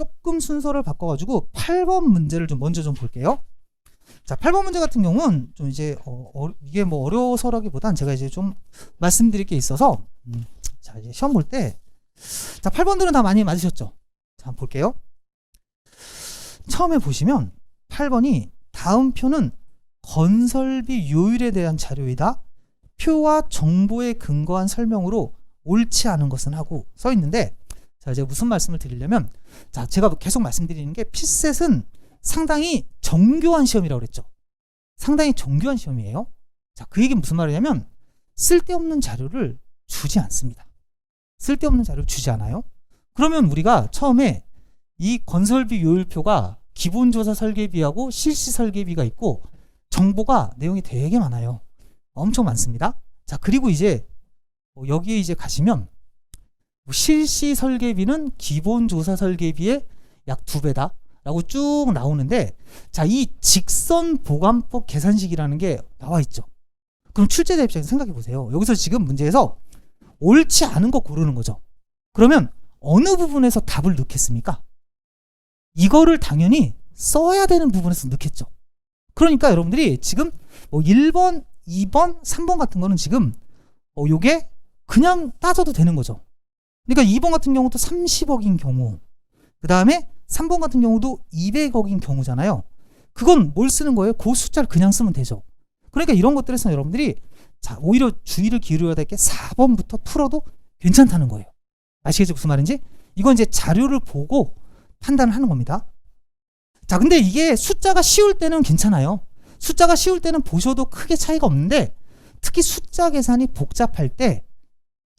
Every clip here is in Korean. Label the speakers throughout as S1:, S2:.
S1: 조금 순서를 바꿔가지고 8번 문제를 좀 먼저 좀 볼게요. 자, 8번 문제 같은 경우는 좀 이제 어, 어, 이게 뭐 어려워서라기보단 제가 이제 좀 말씀드릴 게 있어서 음, 자 이제 시험 볼 때 자 8번들은 다 많이 맞으셨죠? 자 한번 볼게요. 처음에 보시면 8번이 다음 표는 건설비 요율에 대한 자료이다. 표와 정보에 근거한 설명으로 옳지 않은 것은 하고 써 있는데 자 이제 무슨 말씀을 드리려면 자 제가 계속 말씀드리는 게 피셋은 상당히 정교한 시험이라고 그랬죠. 상당히 정교한 시험이에요. 자 그 얘기는 무슨 말이냐면 쓸데없는 자료를 주지 않습니다. 쓸데없는 자료를 주지 않아요. 그러면 우리가 처음에 이 건설비 요율표가 기본조사 설계비하고 실시 설계비가 있고 정보가 내용이 되게 많아요. 엄청 많습니다. 자, 그리고 이제 뭐 여기에 이제 가시면 뭐 실시 설계비는 기본 조사 설계비의 약 두 배다. 라고 쭉 나오는데 자, 이 직선 보관법 계산식이라는 게 나와 있죠. 그럼 출제자 입장에서 생각해 보세요. 여기서 지금 문제에서 옳지 않은 거 고르는 거죠. 그러면 어느 부분에서 답을 넣겠습니까? 이거를 당연히 써야 되는 부분에서 넣겠죠. 그러니까 여러분들이 지금 뭐 1번, 2번, 3번 같은 거는 지금 어 요게 그냥 따져도 되는 거죠. 그러니까 2번 같은 경우도 30억인 경우, 그 다음에 3번 같은 경우도 200억인 경우잖아요. 그건 뭘 쓰는 거예요? 그 숫자를 그냥 쓰면 되죠. 그러니까 이런 것들에서 여러분들이 자, 오히려 주의를 기울여야 될 게 4번부터 풀어도 괜찮다는 거예요. 아시겠죠? 무슨 말인지? 이건 이제 자료를 보고 판단을 하는 겁니다. 자, 근데 이게 숫자가 쉬울 때는 괜찮아요. 숫자가 쉬울 때는 보셔도 크게 차이가 없는데 특히 숫자 계산이 복잡할 때이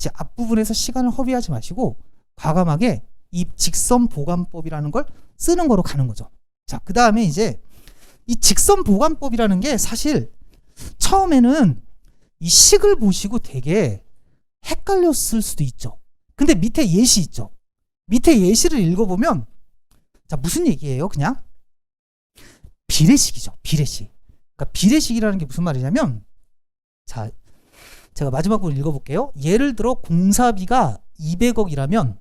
S1: 제 앞부분에서 시간을 허비하지 마시고 과감하게 이 직선 보관법이라는 걸 쓰는 거로 가는 거죠. 자, 그 다음에 이제 이 직선 보관법이라는 게 사실 처음에는 이 식을 보시고 되게 헷갈렸을 수도 있죠. 근데 밑에 예시 있죠. 밑에 예시를 읽어보면 자 무슨 얘기예요? 그냥 비례식이죠. 비례식. 그러니까 비례식이라는 게 무슨 말이냐면 자 제가 마지막으로 읽어볼게요. 예를 들어 공사비가 200억이라면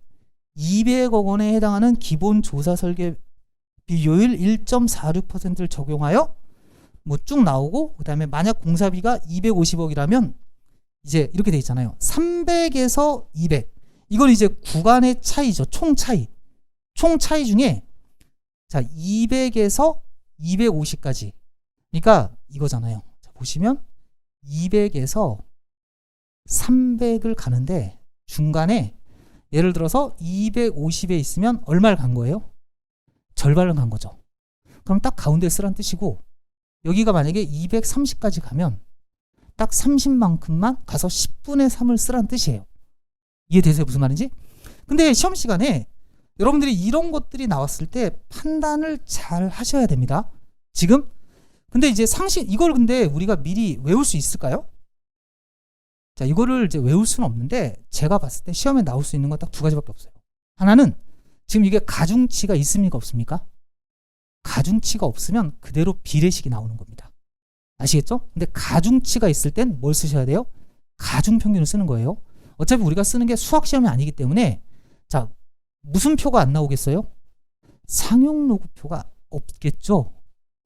S1: 200억 원에 해당하는 기본 조사 설계 비율 1.46%를 적용하여 뭐 쭉 나오고 그다음에 만약 공사비가 250억이라면 이제 이렇게 돼 있잖아요. 300에서 200. 이건 이제 구간의 차이죠. 총 차이. 총 차이 중에 자, 200에서 250까지. 그러니까 이거잖아요. 자, 보시면 200에서 300을 가는데 중간에 예를 들어서 250에 있으면 얼마를 간 거예요? 절반을 간 거죠. 그럼 딱 가운데 쓰란 뜻이고 여기가 만약에 230까지 가면 딱 30만큼만 가서 10분의 3을 쓰란 뜻이에요. 이해되세요? 무슨 말인지? 근데 시험 시간에 여러분들이 이런 것들이 나왔을 때 판단을 잘 하셔야 됩니다. 지금? 근데 이제 상식, 이걸 근데 우리가 미리 외울 수 있을까요? 자, 이거를 이제 외울 수는 없는데 제가 봤을 때 시험에 나올 수 있는 건 딱 두 가지밖에 없어요. 하나는 지금 이게 가중치가 있습니까? 없습니까? 가중치가 없으면 그대로 비례식이 나오는 겁니다. 아시겠죠? 근데 가중치가 있을 땐 뭘 쓰셔야 돼요? 가중평균을 쓰는 거예요. 어차피 우리가 쓰는 게 수학 시험이 아니기 때문에 자 무슨 표가 안 나오겠어요? 상용 로그표가 없겠죠.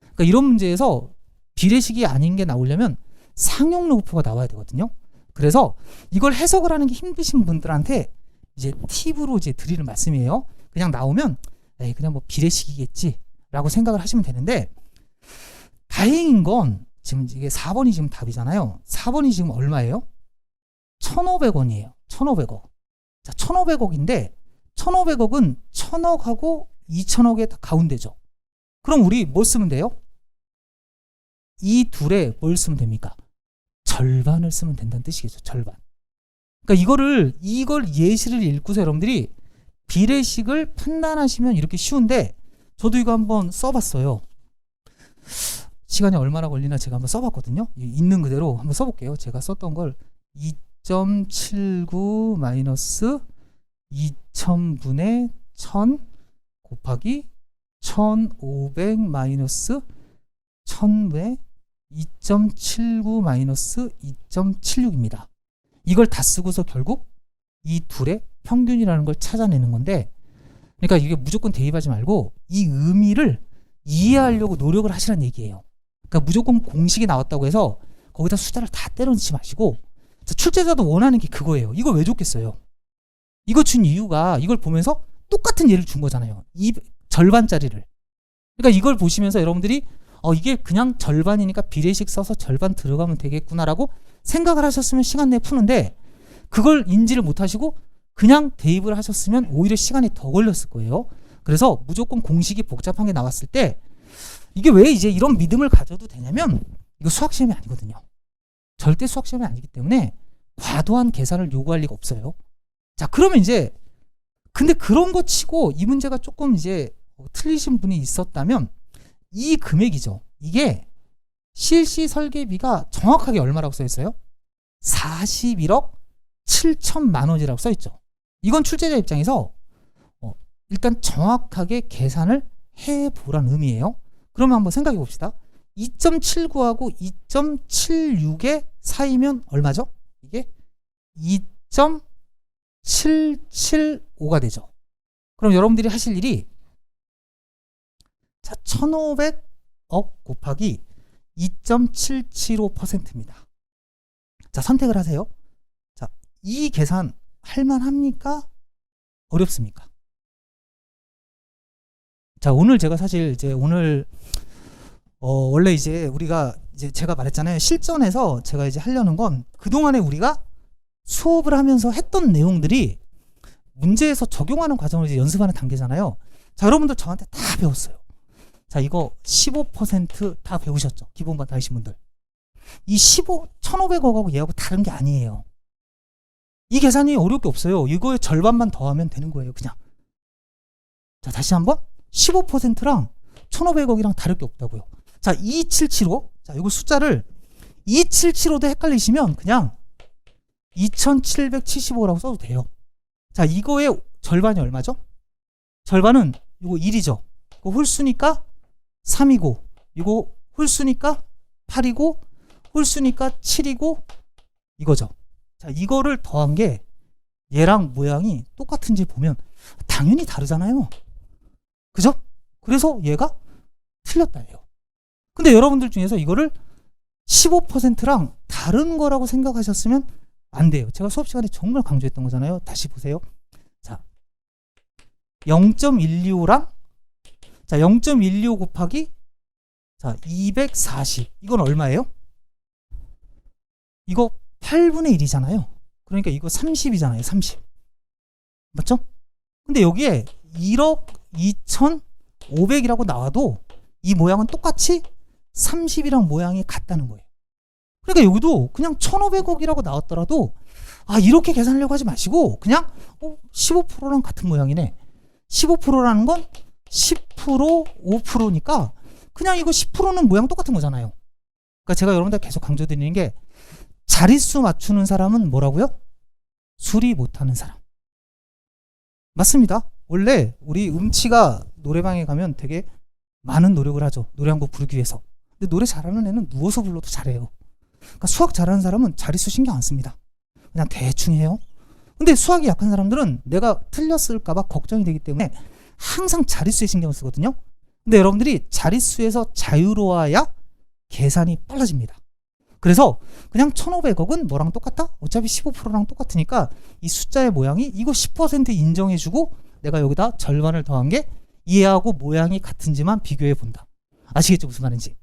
S1: 그러니까 이런 문제에서 비례식이 아닌 게 나오려면 상용 로그표가 나와야 되거든요. 그래서 이걸 해석을 하는 게 힘드신 분들한테 이제 팁으로 이제 드리는 말씀이에요. 그냥 나오면 에이 그냥 뭐 비례식이겠지라고 생각을 하시면 되는데 다행인 건 지금 이게 4번이 지금 답이잖아요. 4번이 지금 얼마예요? 1,500원이에요. 1,500억. 자, 1,500억인데 1,500억은 1,000억하고 2,000억의 가운데죠. 그럼 우리 뭐 쓰면 돼요? 이 둘에 뭘 쓰면 됩니까? 절반을 쓰면 된다는 뜻이겠죠. 절반. 그러니까 이거를 이걸 예시를 읽고서 여러분들이 비례식을 판단하시면 이렇게 쉬운데 저도 이거 한번 써봤어요. 시간이 얼마나 걸리나 제가 한번 써봤거든요. 있는 그대로 한번 써볼게요. 제가 썼던 걸 2.79 마이너스 2000분의 1000 곱하기 1500 마이너스 1000의 2.79 마이너스 2.76입니다. 이걸 다 쓰고서 결국 이 둘의 평균이라는 걸 찾아내는 건데 그러니까 이게 무조건 대입하지 말고 이 의미를 이해하려고 노력을 하시라는 얘기예요. 그러니까 무조건 공식이 나왔다고 해서 거기다 숫자를 다 때려넣지 마시고 자, 출제자도 원하는 게 그거예요. 이거 왜 줬겠어요? 이거 준 이유가 이걸 보면서 똑같은 예를 준 거잖아요. 이 절반짜리를. 그러니까 이걸 보시면서 여러분들이 어 이게 그냥 절반이니까 비례식 써서 절반 들어가면 되겠구나라고 생각을 하셨으면 시간 내에 푸는데 그걸 인지를 못 하시고 그냥 대입을 하셨으면 오히려 시간이 더 걸렸을 거예요. 그래서 무조건 공식이 복잡한 게 나왔을 때 이게 왜 이제 이런 믿음을 가져도 되냐면 이거 수학 시험이 아니거든요. 절대 수학 시험이 아니기 때문에 과도한 계산을 요구할 리가 없어요. 자, 그러면 이제 근데 그런 거 치고 이 문제가 조금 이제 어, 틀리신 분이 있었다면 이 금액이죠. 이게 실시 설계비가 정확하게 얼마라고 써 있어요? 41억 7천만 원이라고 써 있죠. 이건 출제자 입장에서 어, 일단 정확하게 계산을 해 보란 의미예요. 그러면 한번 생각해 봅시다. 2.79하고 2.76의 사이면 얼마죠? 이게 2.775가 되죠. 그럼 여러분들이 하실 일이 자, 1,500억 곱하기 2.775%입니다. 자, 선택을 하세요. 자, 이 계산 할만합니까? 어렵습니까? 자, 오늘 제가 사실 이제 오늘 어, 원래 이제 우리가 이제 제가 말했잖아요. 실전에서 제가 이제 하려는 건 그동안에 우리가 수업을 하면서 했던 내용들이 문제에서 적용하는 과정을 이제 연습하는 단계잖아요. 자, 여러분들 저한테 다 배웠어요. 자, 이거 15%다 배우셨죠? 기본반 다 하신 분들. 이 15, 1,500억하고 얘하고 다른 게 아니에요. 이 계산이 어려울 게 없어요. 이거의 절반만 더하면 되는 거예요, 그냥. 자, 다시 한번. 15%랑 1,500억이랑 다를 게 없다고요. 자, 2775. 자, 이거 숫자를 2775도 헷갈리시면 그냥 2775라고 써도 돼요. 자, 이거의 절반이 얼마죠? 절반은 이거 1이죠. 이거 홀수니까 3이고, 이거 홀수니까 8이고, 홀수니까 7이고, 이거죠. 자, 이거를 더한 게 얘랑 모양이 똑같은지 보면 당연히 다르잖아요. 그죠? 그래서 얘가 틀렸다예요. 근데 여러분들 중에서 이거를 15%랑 다른 거라고 생각하셨으면 안 돼요. 제가 수업 시간에 정말 강조했던 거잖아요. 다시 보세요. 자, 0.125랑 자, 0.125 곱하기 자, 240. 이건 얼마예요? 이거 8분의 1이잖아요. 그러니까 이거 30이잖아요. 30. 맞죠? 근데 여기에 1억 2,500이라고 나와도 이 모양은 똑같이 30이랑 모양이 같다는 거예요. 그러니까 여기도 그냥 1,500억이라고 나왔더라도 아 이렇게 계산하려고 하지 마시고 그냥 어, 15%랑 같은 모양이네. 15%라는 건 10% 5%니까 그냥 이거 10%는 모양 똑같은 거잖아요. 그러니까 제가 여러분들 계속 강조드리는 게 자릿수 맞추는 사람은 뭐라고요? 수리 못하는 사람. 맞습니다. 원래 우리 음치가 노래방에 가면 되게 많은 노력을 하죠. 노래 한 곡 부르기 위해서. 근데 노래 잘하는 애는 누워서 불러도 잘해요. 그러니까 수학 잘하는 사람은 자릿수 신경 안 씁니다. 그냥 대충 해요. 근데 수학이 약한 사람들은 내가 틀렸을까봐 걱정이 되기 때문에 항상 자릿수에 신경을 쓰거든요. 근데 여러분들이 자릿수에서 자유로워야 계산이 빨라집니다. 그래서 그냥 1,500억은 뭐랑 똑같다? 어차피 15%랑 똑같으니까 이 숫자의 모양이 이거 10% 인정해주고 내가 여기다 절반을 더한 게 이해하고 모양이 같은지만 비교해 본다. 아시겠죠? 무슨 말인지.